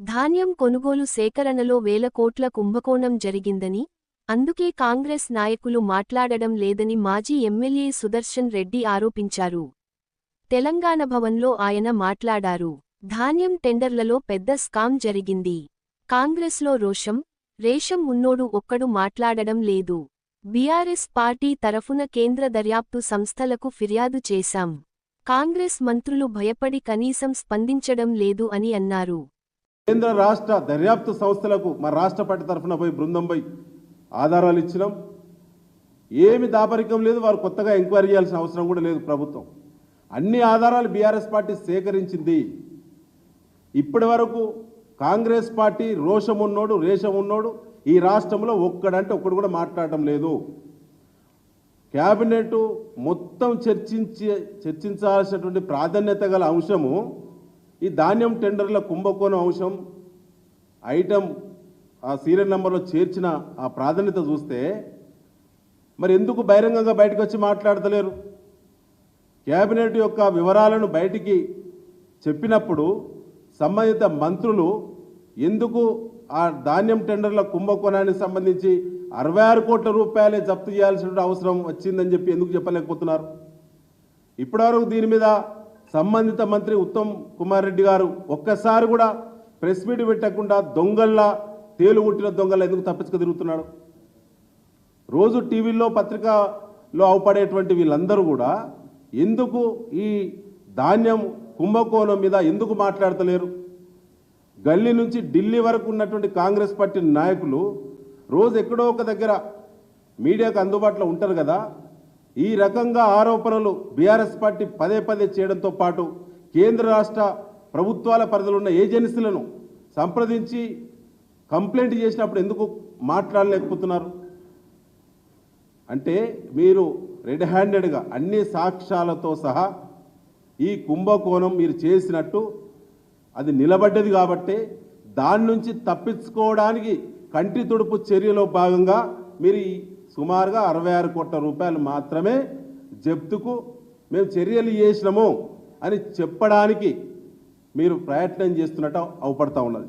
ధాన్యం కొనుగోలు సేకరణలో వేల కోట్ల కుంభకోణం జరిగిందని అందుకే కాంగ్రెస్ నాయకులు మాట్లాడడం లేదని మాజీ ఎమ్మెల్యే సుదర్శన్ రెడ్డి ఆరోపించారు. తెలంగాణ భవన్లో ఆయన మాట్లాడారు. ధాన్యం టెండర్లలో పెద్ద స్కామ్ జరిగింది. కాంగ్రెస్లో రోషం రేషం ఉన్నోడు ఒక్కడు మాట్లాడడం లేదు. బీఆర్ఎస్ పార్టీ తరఫున కేంద్ర దర్యాప్తు సంస్థలకు ఫిర్యాదు చేశాం. కాంగ్రెస్ మంత్రులు భయపడి కనీసం స్పందించడం లేదు అని అన్నారు. కేంద్ర రాష్ట్ర దర్యాప్తు సంస్థలకు మా రాష్ట్ర పార్టీ తరఫున పోయి బృందం పోయి ఆధారాలు ఇచ్చినాం. ఏమి దాపరికం లేదు వారు కొత్తగా ఎంక్వైరీ చేయాల్సిన అవసరం కూడా లేదు ప్రభుత్వం. అన్ని ఆధారాలు బీఆర్ఎస్ పార్టీ సేకరించింది. ఇప్పటి వరకు కాంగ్రెస్ పార్టీ రోషం ఉన్నోడు రేషం ఉన్నోడు ఈ రాష్ట్రంలో ఒక్కడంటే ఒక్కడు కూడా మాట్లాడటం లేదు. క్యాబినెట్ మొత్తం చర్చించి చర్చించాల్సినటువంటి ప్రాధాన్యత గల అంశము ఈ ధాన్యం టెండర్ల కుంభకోణం అంశం ఐటమ్ ఆ సీరియల్ నెంబర్లో చేర్చిన ఆ ప్రాధాన్యత చూస్తే మరి ఎందుకు బహిరంగంగా బయటకు వచ్చి మాట్లాడతలేరు? క్యాబినెట్ యొక్క వివరాలను బయటికి చెప్పినప్పుడు సంబంధిత మంత్రులు ఎందుకు ఆ ధాన్యం టెండర్ల కుంభకోణానికి సంబంధించి అరవై ఆరు కోట్ల రూపాయలే జప్తు చేయాల్సిన అవసరం వచ్చిందని చెప్పి ఎందుకు చెప్పలేకపోతున్నారు? ఇప్పటివరకు దీని మీద సంబంధిత మంత్రి ఉత్తమ్ కుమార్ రెడ్డి గారు ఒక్కసారి కూడా ప్రెస్ మీట్ పెట్టకుండా దొంగల్లా తేలుగుట్టిన దొంగల్లా ఎందుకు తప్పించుకు తిరుగుతున్నాడు? రోజు టీవీల్లో పత్రికలో అవపడేటువంటి వీళ్ళందరూ కూడా ఎందుకు ఈ ధాన్యం కుంభకోణం మీద ఎందుకు మాట్లాడతలేరు? గల్లీ నుంచి ఢిల్లీ వరకు ఉన్నటువంటి కాంగ్రెస్ పార్టీ నాయకులు రోజు ఎక్కడో ఒక దగ్గర మీడియాకు అందుబాటులో ఉంటారు కదా ఈ రకంగా ఆరోపణలు బీఆర్ఎస్ పార్టీ పదే పదే చేయడంతో పాటు కేంద్ర రాష్ట్ర ప్రభుత్వాల పరిధిలో ఏజెన్సీలను సంప్రదించి కంప్లైంట్ చేసినప్పుడు ఎందుకు మాట్లాడలేకపోతున్నారు? అంటే మీరు రెడ్ హ్యాండెడ్గా అన్ని సాక్ష్యాలతో సహా ఈ కుంభకోణం మీరు చేసినట్టు అది నిలబడ్డది కాబట్టి దాని నుంచి తప్పించుకోవడానికి కంటి తుడుపు చర్యలో భాగంగా మీరు ఈ సుమారుగా అరవై ఆరు కోట్ల రూపాయలు మాత్రమే జప్తుకు మేము చర్యలు చేసినాము అని చెప్పడానికి మీరు ప్రయత్నం చేస్తున్నట్టు అవపడతా ఉన్నది.